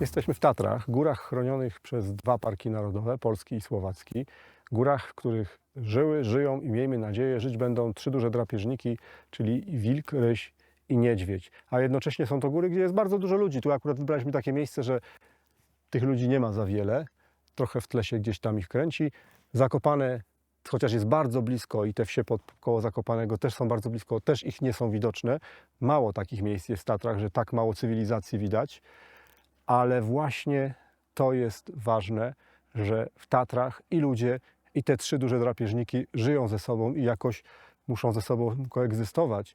Jesteśmy w Tatrach, górach chronionych przez dwa parki narodowe, polski i słowacki. Górach, w których żyły, żyją i miejmy nadzieję, żyć będą trzy duże drapieżniki, czyli wilk, ryś i niedźwiedź. A jednocześnie są to góry, gdzie jest bardzo dużo ludzi. Tu akurat wybraliśmy takie miejsce, że tych ludzi nie ma za wiele. Trochę w tle się gdzieś tam ich kręci. Zakopane, chociaż jest bardzo blisko i te wsie pod, koło Zakopanego też są bardzo blisko, też ich nie są widoczne. Mało takich miejsc jest w Tatrach, że tak mało cywilizacji widać ale właśnie to jest ważne, że w Tatrach i ludzie, i te trzy duże drapieżniki żyją ze sobą i jakoś muszą ze sobą koegzystować.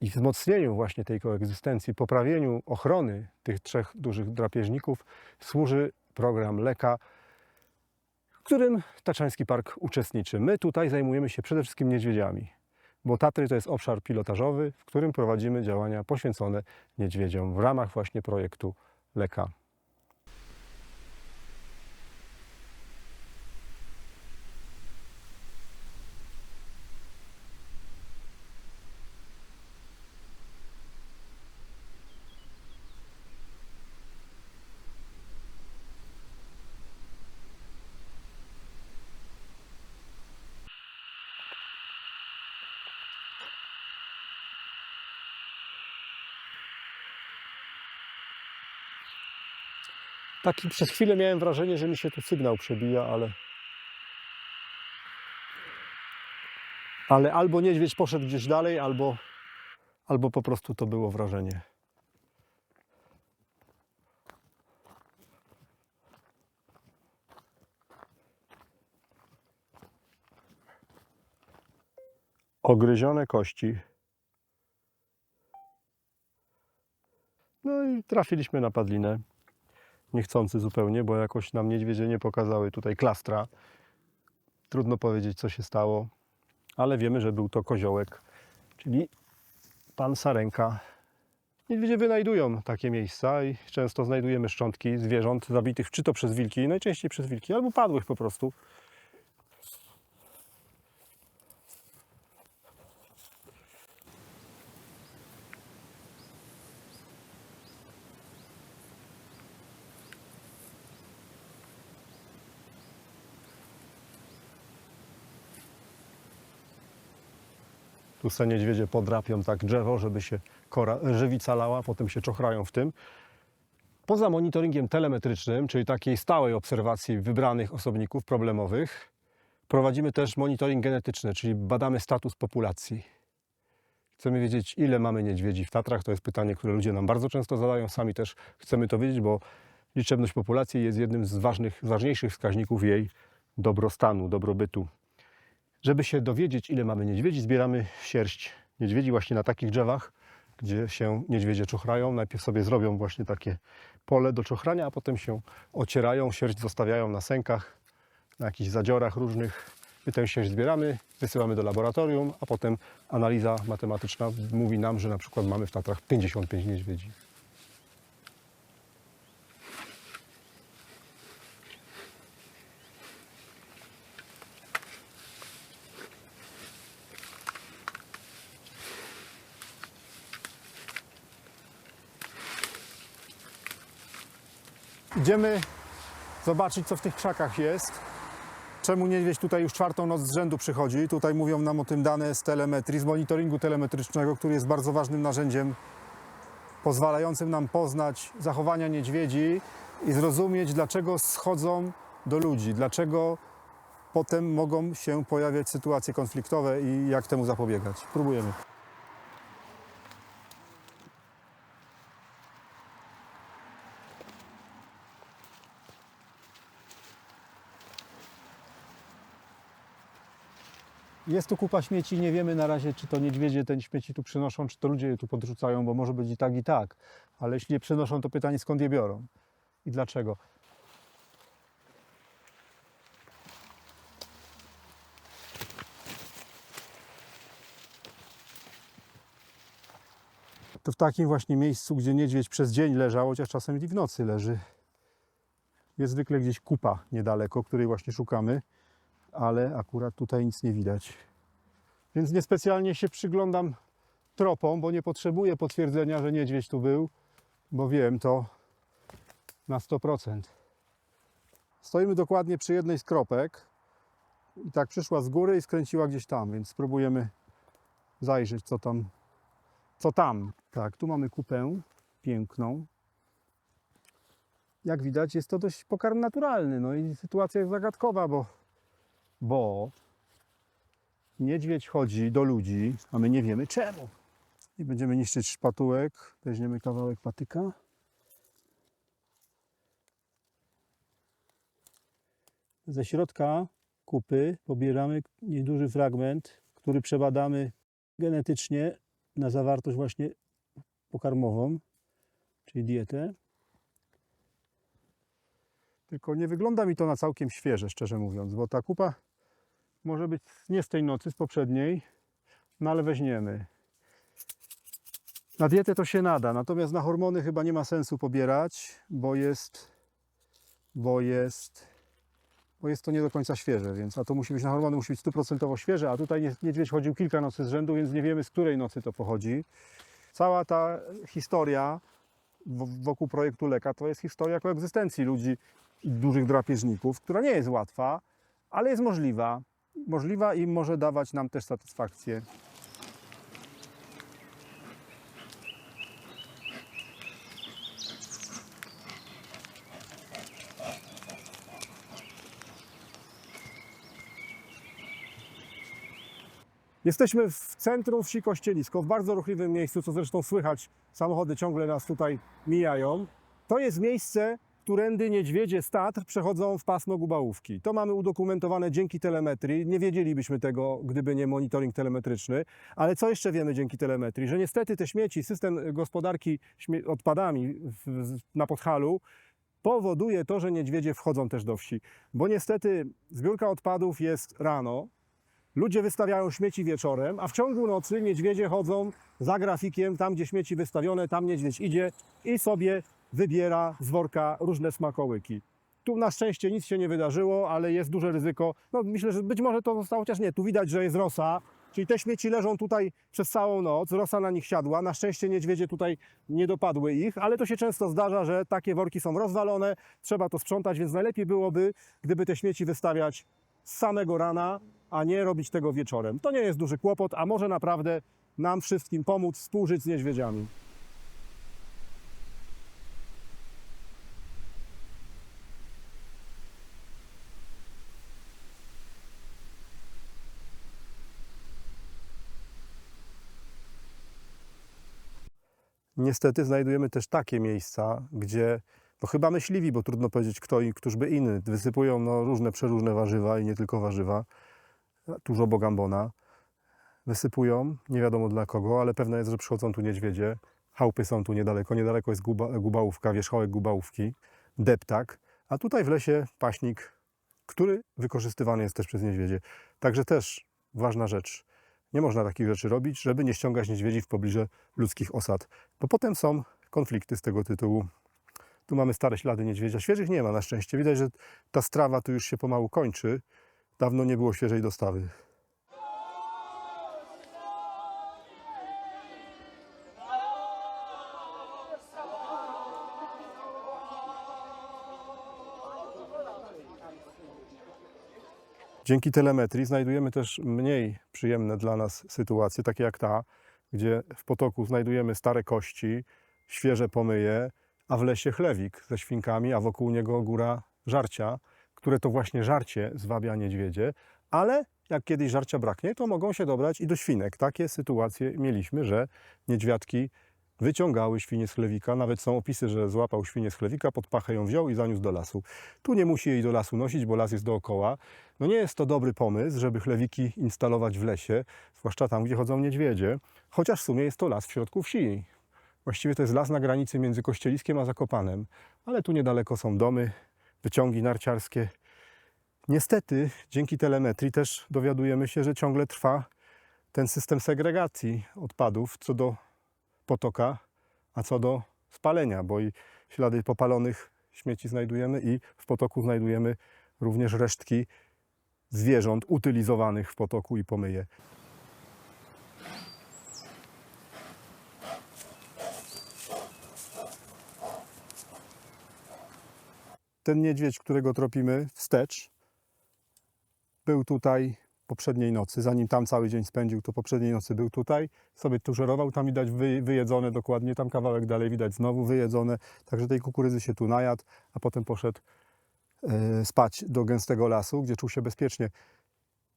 I wzmocnieniu właśnie tej koegzystencji, poprawieniu ochrony tych trzech dużych drapieżników służy program Leka, w którym Taczański Park uczestniczy. My tutaj zajmujemy się przede wszystkim niedźwiedziami, bo Tatry to jest obszar pilotażowy, w którym prowadzimy działania poświęcone niedźwiedziom w ramach właśnie projektu Leka. Taki przez chwilę miałem wrażenie, że mi się tu sygnał przebija, ale. Ale albo niedźwiedź poszedł gdzieś dalej, albo, albo po prostu to było wrażenie. Ogryzione kości. No i trafiliśmy na padlinę niechcący zupełnie, bo jakoś nam niedźwiedzie nie pokazały tutaj klastra. Trudno powiedzieć, co się stało, ale wiemy, że był to koziołek, czyli pan Sarenka. Niedźwiedzie wynajdują takie miejsca i często znajdujemy szczątki zwierząt zabitych czy to przez wilki, najczęściej przez wilki, albo padłych po prostu. Tu se niedźwiedzie podrapią tak drzewo, żeby się kora, żywica lała, potem się czochrają w tym. Poza monitoringiem telemetrycznym, czyli takiej stałej obserwacji wybranych osobników problemowych, prowadzimy też monitoring genetyczny, czyli badamy status populacji. Chcemy wiedzieć, ile mamy niedźwiedzi w Tatrach. To jest pytanie, które ludzie nam bardzo często zadają. Sami też chcemy to wiedzieć, bo liczebność populacji jest jednym z ważnych, ważniejszych wskaźników jej dobrostanu, dobrobytu. Żeby się dowiedzieć, ile mamy niedźwiedzi, zbieramy sierść niedźwiedzi właśnie na takich drzewach, gdzie się niedźwiedzie czochrają. Najpierw sobie zrobią właśnie takie pole do czochrania, a potem się ocierają, sierść zostawiają na sękach, na jakichś zadziorach różnych. My tę sierść zbieramy, wysyłamy do laboratorium, a potem analiza matematyczna mówi nam, że na przykład mamy w Tatrach 55 niedźwiedzi. Idziemy zobaczyć, co w tych krzakach jest. Czemu niedźwiedź tutaj już czwartą noc z rzędu przychodzi? Tutaj mówią nam o tym dane z telemetrii, z monitoringu telemetrycznego, który jest bardzo ważnym narzędziem pozwalającym nam poznać zachowania niedźwiedzi i zrozumieć, dlaczego schodzą do ludzi, dlaczego potem mogą się pojawiać sytuacje konfliktowe i jak temu zapobiegać. Próbujemy. Jest tu kupa śmieci, nie wiemy na razie, czy to niedźwiedzie te śmieci tu przynoszą, czy to ludzie je tu podrzucają, bo może być i tak, i tak. Ale jeśli je przynoszą, to pytanie skąd je biorą i dlaczego. To w takim właśnie miejscu, gdzie niedźwiedź przez dzień leżał, chociaż czasem i w nocy leży, jest zwykle gdzieś kupa niedaleko, której właśnie szukamy ale akurat tutaj nic nie widać. Więc niespecjalnie się przyglądam tropom, bo nie potrzebuję potwierdzenia, że niedźwiedź tu był, bo wiem to na 100%. Stoimy dokładnie przy jednej z kropek i tak przyszła z góry i skręciła gdzieś tam, więc spróbujemy zajrzeć co tam, co tam. Tak, tu mamy kupę piękną. Jak widać jest to dość pokarm naturalny, no i sytuacja jest zagadkowa, bo, bo niedźwiedź chodzi do ludzi, a my nie wiemy czemu. I będziemy niszczyć szpatułek, weźmiemy kawałek patyka. Ze środka kupy pobieramy nieduży fragment, który przebadamy genetycznie na zawartość właśnie pokarmową, czyli dietę. Tylko nie wygląda mi to na całkiem świeże, szczerze mówiąc, bo ta kupa może być nie z tej nocy, z poprzedniej, no ale weźmiemy. Na dietę to się nada, natomiast na hormony chyba nie ma sensu pobierać, bo jest, bo jest, bo jest to nie do końca świeże, więc a to musi być na hormony, musi być stuprocentowo świeże, a tutaj nie- niedźwiedź chodził kilka nocy z rzędu, więc nie wiemy z której nocy to pochodzi. Cała ta historia wokół projektu Leka to jest historia koegzystencji ludzi i dużych drapieżników, która nie jest łatwa, ale jest możliwa. Możliwa i może dawać nam też satysfakcję. Jesteśmy w centrum wsi Kościelisko, w bardzo ruchliwym miejscu, co zresztą słychać, samochody ciągle nas tutaj mijają. To jest miejsce, którędy niedźwiedzie z przechodzą w pasmo Gubałówki. To mamy udokumentowane dzięki telemetrii. Nie wiedzielibyśmy tego, gdyby nie monitoring telemetryczny. Ale co jeszcze wiemy dzięki telemetrii? Że niestety te śmieci, system gospodarki odpadami na Podhalu powoduje to, że niedźwiedzie wchodzą też do wsi. Bo niestety zbiórka odpadów jest rano, Ludzie wystawiają śmieci wieczorem, a w ciągu nocy niedźwiedzie chodzą za grafikiem, tam gdzie śmieci wystawione, tam niedźwiedź idzie i sobie wybiera z worka różne smakołyki. Tu na szczęście nic się nie wydarzyło, ale jest duże ryzyko. No, myślę, że być może to zostało, chociaż nie, tu widać, że jest rosa, czyli te śmieci leżą tutaj przez całą noc, rosa na nich siadła. Na szczęście niedźwiedzie tutaj nie dopadły ich, ale to się często zdarza, że takie worki są rozwalone, trzeba to sprzątać, więc najlepiej byłoby, gdyby te śmieci wystawiać z samego rana, a nie robić tego wieczorem. To nie jest duży kłopot, a może naprawdę nam wszystkim pomóc współżyć z niedźwiedziami. Niestety znajdujemy też takie miejsca, gdzie no chyba myśliwi, bo trudno powiedzieć kto i któż by inny, wysypują no różne przeróżne warzywa i nie tylko warzywa, dużo bogambona, wysypują, nie wiadomo dla kogo, ale pewne jest, że przychodzą tu niedźwiedzie, chałupy są tu niedaleko, niedaleko jest guba, gubałówka, wierzchołek gubałówki, deptak, a tutaj w lesie paśnik, który wykorzystywany jest też przez niedźwiedzie. Także też ważna rzecz, nie można takich rzeczy robić, żeby nie ściągać niedźwiedzi w pobliże ludzkich osad, bo potem są konflikty z tego tytułu. Tu mamy stare ślady niedźwiedzia. Świeżych nie ma na szczęście. Widać, że ta strawa tu już się pomału kończy. Dawno nie było świeżej dostawy. Dzięki telemetrii znajdujemy też mniej przyjemne dla nas sytuacje, takie jak ta, gdzie w potoku znajdujemy stare kości, świeże pomyje, a w lesie chlewik ze świnkami, a wokół niego góra żarcia, które to właśnie żarcie zwabia niedźwiedzie, ale jak kiedyś żarcia braknie, to mogą się dobrać i do świnek. Takie sytuacje mieliśmy, że niedźwiadki wyciągały świnie z chlewika. Nawet są opisy, że złapał świnię z chlewika, pod pachę ją wziął i zaniósł do lasu. Tu nie musi jej do lasu nosić, bo las jest dookoła. No nie jest to dobry pomysł, żeby chlewiki instalować w lesie, zwłaszcza tam, gdzie chodzą niedźwiedzie, chociaż w sumie jest to las w środku wsi. Właściwie to jest las na granicy między Kościeliskiem a Zakopanem, ale tu niedaleko są domy, wyciągi narciarskie. Niestety, dzięki telemetrii też dowiadujemy się, że ciągle trwa ten system segregacji odpadów co do potoka, a co do spalenia, bo i ślady popalonych śmieci znajdujemy i w potoku znajdujemy również resztki zwierząt utylizowanych w potoku i pomyje. ten niedźwiedź, którego tropimy wstecz, był tutaj poprzedniej nocy, zanim tam cały dzień spędził, to poprzedniej nocy był tutaj, sobie tu żerował, tam widać wy, wyjedzone dokładnie, tam kawałek dalej widać znowu wyjedzone, także tej kukurydzy się tu najadł, a potem poszedł e, spać do gęstego lasu, gdzie czuł się bezpiecznie.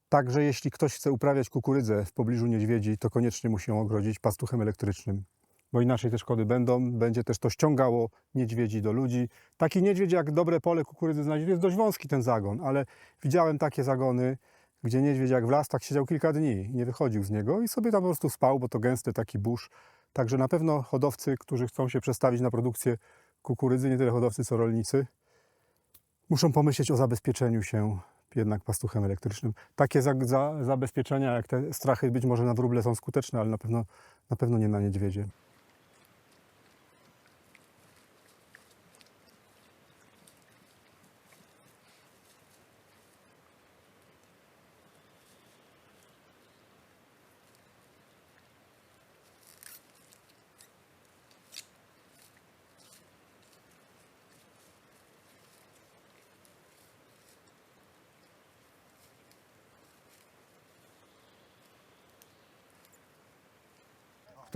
Także jeśli ktoś chce uprawiać kukurydzę w pobliżu niedźwiedzi, to koniecznie musi ją ogrodzić pastuchem elektrycznym, bo inaczej te szkody będą, będzie też to ściągało niedźwiedzi do ludzi. Taki niedźwiedź jak dobre pole kukurydzy znajdzie, jest dość wąski ten zagon, ale widziałem takie zagony, gdzie niedźwiedź jak w las, tak siedział kilka dni i nie wychodził z niego i sobie tam po prostu spał, bo to gęsty taki burz. Także na pewno hodowcy, którzy chcą się przestawić na produkcję kukurydzy, nie tyle hodowcy, co rolnicy, muszą pomyśleć o zabezpieczeniu się jednak pastuchem elektrycznym. Takie za, za, zabezpieczenia, jak te strachy być może na wróble są skuteczne, ale na pewno, na pewno nie na niedźwiedzie.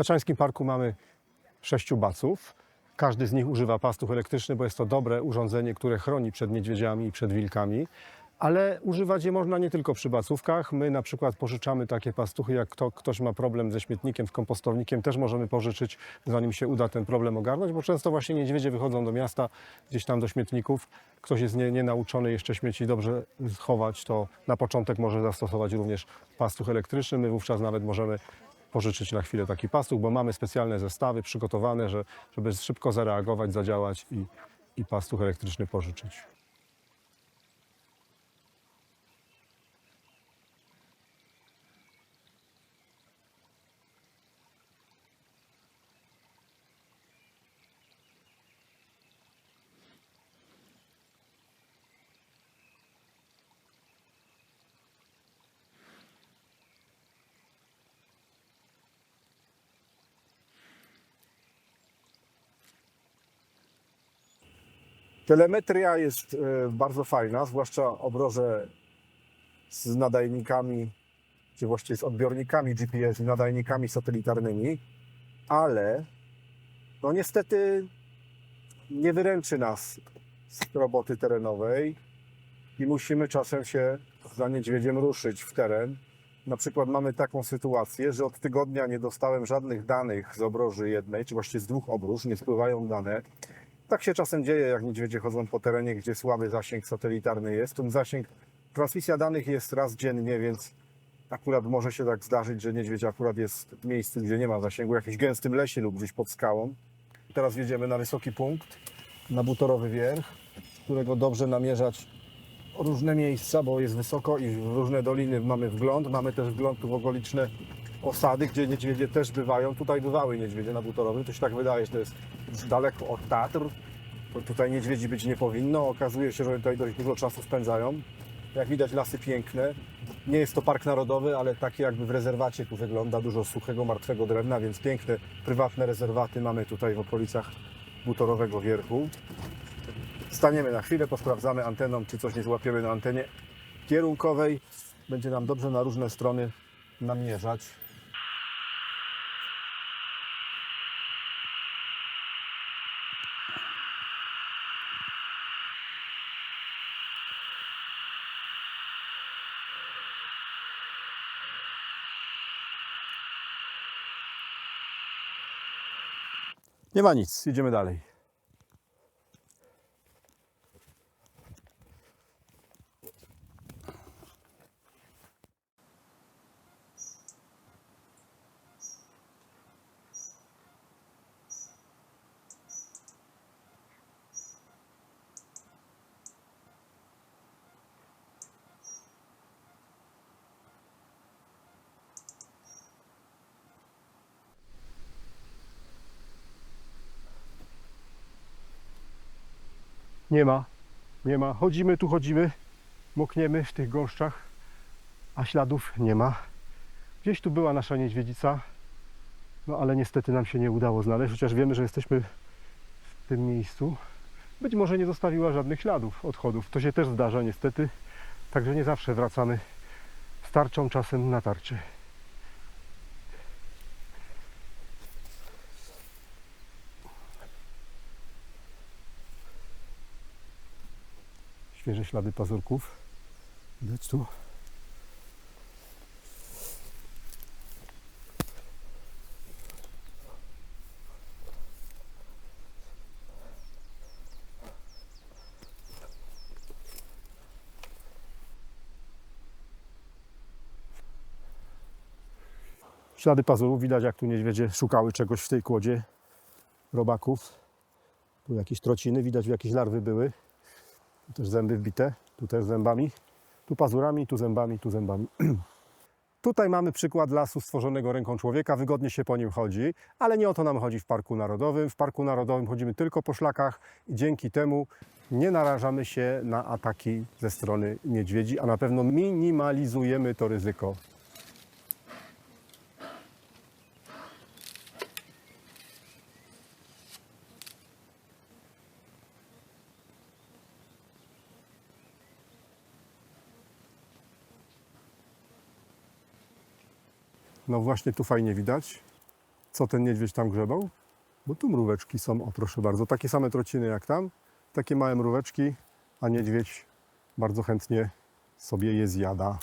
Taczańskim Parku mamy sześciu baców. Każdy z nich używa pastuch elektryczny, bo jest to dobre urządzenie, które chroni przed niedźwiedziami i przed wilkami. Ale używać je można nie tylko przy bacówkach. My na przykład pożyczamy takie pastuchy, jak kto, ktoś ma problem ze śmietnikiem, z kompostownikiem, też możemy pożyczyć, zanim się uda ten problem ogarnąć, bo często właśnie niedźwiedzie wychodzą do miasta, gdzieś tam do śmietników. Ktoś jest nie, nienauczony jeszcze śmieci dobrze schować, to na początek może zastosować również pastuch elektryczny. My wówczas nawet możemy pożyczyć na chwilę taki pastuch, bo mamy specjalne zestawy przygotowane, że, żeby szybko zareagować, zadziałać i, i pastuch elektryczny pożyczyć. Telemetria jest e, bardzo fajna, zwłaszcza obroże z nadajnikami, czy właściwie z odbiornikami GPS i nadajnikami satelitarnymi, ale no niestety nie wyręczy nas z roboty terenowej i musimy czasem się za niedźwiedziem ruszyć w teren. Na przykład mamy taką sytuację, że od tygodnia nie dostałem żadnych danych z obroży jednej, czy właściwie z dwóch obróż, nie spływają dane. Tak się czasem dzieje, jak niedźwiedzie chodzą po terenie, gdzie słaby zasięg satelitarny jest. Ten zasięg, transmisja danych jest raz dziennie, więc akurat może się tak zdarzyć, że niedźwiedź akurat jest w miejscu, gdzie nie ma zasięgu, w jakimś gęstym lesie lub gdzieś pod skałą. Teraz wjedziemy na wysoki punkt, na butorowy wierch, którego dobrze namierzać różne miejsca, bo jest wysoko i w różne doliny mamy wgląd. Mamy też wgląd w okoliczne osady, gdzie niedźwiedzie też bywają. Tutaj bywały niedźwiedzie na butorowym. To się tak wydaje, że to jest daleko od Tatr. Tutaj niedźwiedzi być nie powinno. Okazuje się, że tutaj dość dużo czasu spędzają. Jak widać lasy piękne. Nie jest to park narodowy, ale taki jakby w rezerwacie tu wygląda. Dużo suchego, martwego drewna, więc piękne prywatne rezerwaty mamy tutaj w okolicach butorowego wierchu. Staniemy na chwilę, posprawdzamy anteną, czy coś nie złapiemy na antenie kierunkowej. Będzie nam dobrze na różne strony namierzać. Nie ma nic, idziemy dalej. Nie ma, nie ma. Chodzimy, tu chodzimy, mokniemy w tych gąszczach, a śladów nie ma. Gdzieś tu była nasza niedźwiedzica, no ale niestety nam się nie udało znaleźć, chociaż wiemy, że jesteśmy w tym miejscu. być może nie zostawiła żadnych śladów odchodów. To się też zdarza niestety, także nie zawsze wracamy z tarczą czasem na tarczy. Świeże ślady pazurków. Widać tu. Ślady pazurów. Widać jak tu niedźwiedzie szukały czegoś w tej kłodzie robaków. Tu jakieś trociny, widać jakieś larwy były. Tu też zęby wbite, tu też zębami. Tu pazurami, tu zębami, tu zębami. Tutaj mamy przykład lasu stworzonego ręką człowieka, wygodnie się po nim chodzi, ale nie o to nam chodzi w Parku Narodowym. W Parku Narodowym chodzimy tylko po szlakach i dzięki temu nie narażamy się na ataki ze strony niedźwiedzi, a na pewno minimalizujemy to ryzyko. No właśnie tu fajnie widać, co ten niedźwiedź tam grzebał, bo tu mróweczki są, o proszę bardzo, takie same trociny jak tam, takie małe mróweczki, a niedźwiedź bardzo chętnie sobie je zjada.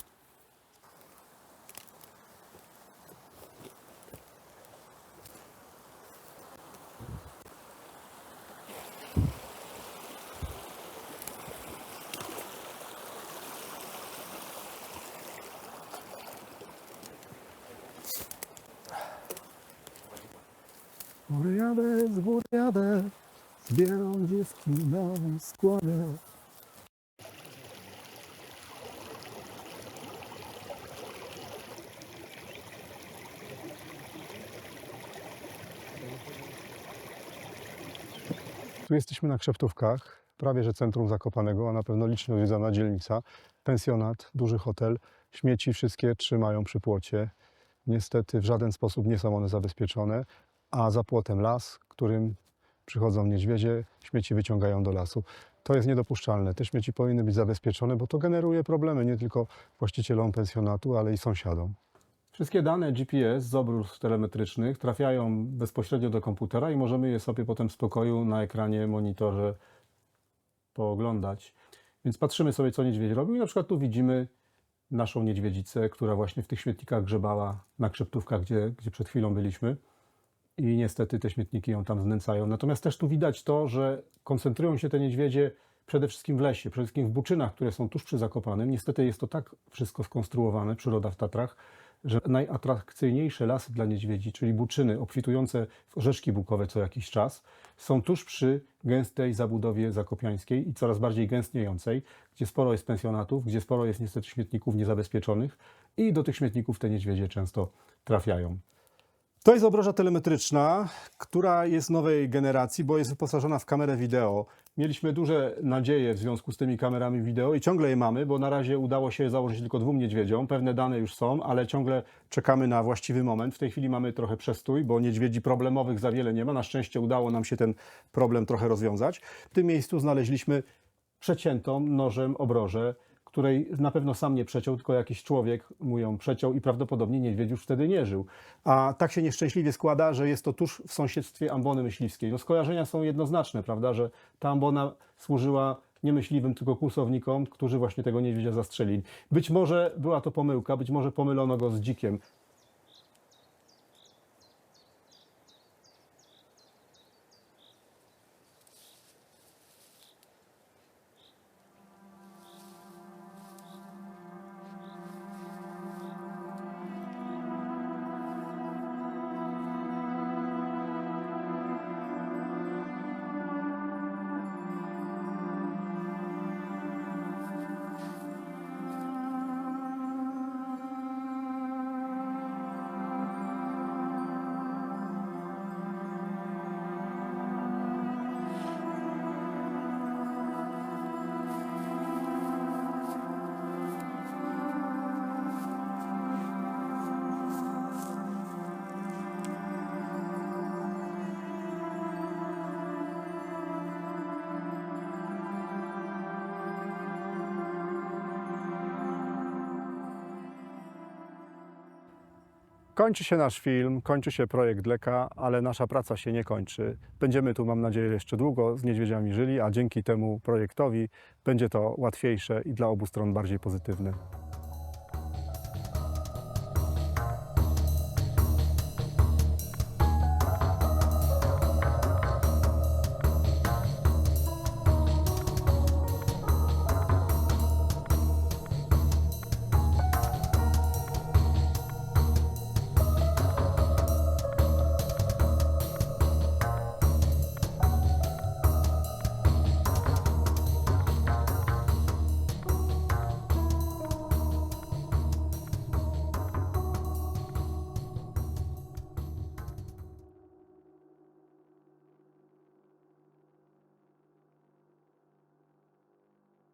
Góry jadę, z góry jadę, zbieram dziewki na składę. Tu jesteśmy na Krzeptówkach, prawie że centrum Zakopanego, a na pewno licznie odwiedzana dzielnica. Pensjonat, duży hotel, śmieci wszystkie trzymają przy płocie. Niestety w żaden sposób nie są one zabezpieczone, a za płotem las, którym przychodzą niedźwiedzie, śmieci wyciągają do lasu. To jest niedopuszczalne. Te śmieci powinny być zabezpieczone, bo to generuje problemy nie tylko właścicielom pensjonatu, ale i sąsiadom. Wszystkie dane GPS z obrus telemetrycznych trafiają bezpośrednio do komputera i możemy je sobie potem w spokoju na ekranie, monitorze pooglądać. Więc patrzymy sobie, co niedźwiedź robił i na przykład tu widzimy naszą niedźwiedzicę, która właśnie w tych śmietnikach grzebała na krzeptówkach, gdzie, gdzie przed chwilą byliśmy. I niestety te śmietniki ją tam znęcają. Natomiast też tu widać to, że koncentrują się te niedźwiedzie przede wszystkim w lesie, przede wszystkim w buczynach, które są tuż przy Zakopanem. Niestety jest to tak wszystko skonstruowane, przyroda w Tatrach, że najatrakcyjniejsze lasy dla niedźwiedzi, czyli buczyny obfitujące w orzeszki bukowe co jakiś czas, są tuż przy gęstej zabudowie zakopiańskiej i coraz bardziej gęstniejącej, gdzie sporo jest pensjonatów, gdzie sporo jest niestety śmietników niezabezpieczonych i do tych śmietników te niedźwiedzie często trafiają. To jest obroża telemetryczna, która jest nowej generacji, bo jest wyposażona w kamerę wideo. Mieliśmy duże nadzieje w związku z tymi kamerami wideo i ciągle je mamy, bo na razie udało się założyć tylko dwóm niedźwiedziom. Pewne dane już są, ale ciągle czekamy na właściwy moment. W tej chwili mamy trochę przestój, bo niedźwiedzi problemowych za wiele nie ma. Na szczęście udało nam się ten problem trochę rozwiązać. W tym miejscu znaleźliśmy przeciętą nożem obrożę, której na pewno sam nie przeciął, tylko jakiś człowiek mu ją przeciął i prawdopodobnie niedźwiedź już wtedy nie żył. A tak się nieszczęśliwie składa, że jest to tuż w sąsiedztwie ambony myśliwskiej. No skojarzenia są jednoznaczne, prawda, że ta ambona służyła nie myśliwym, tylko kłusownikom, którzy właśnie tego niedźwiedzia zastrzelili. Być może była to pomyłka, być może pomylono go z dzikiem. Kończy się nasz film, kończy się projekt Leka, ale nasza praca się nie kończy. Będziemy tu, mam nadzieję, jeszcze długo z niedźwiedziami żyli, a dzięki temu projektowi będzie to łatwiejsze i dla obu stron bardziej pozytywne.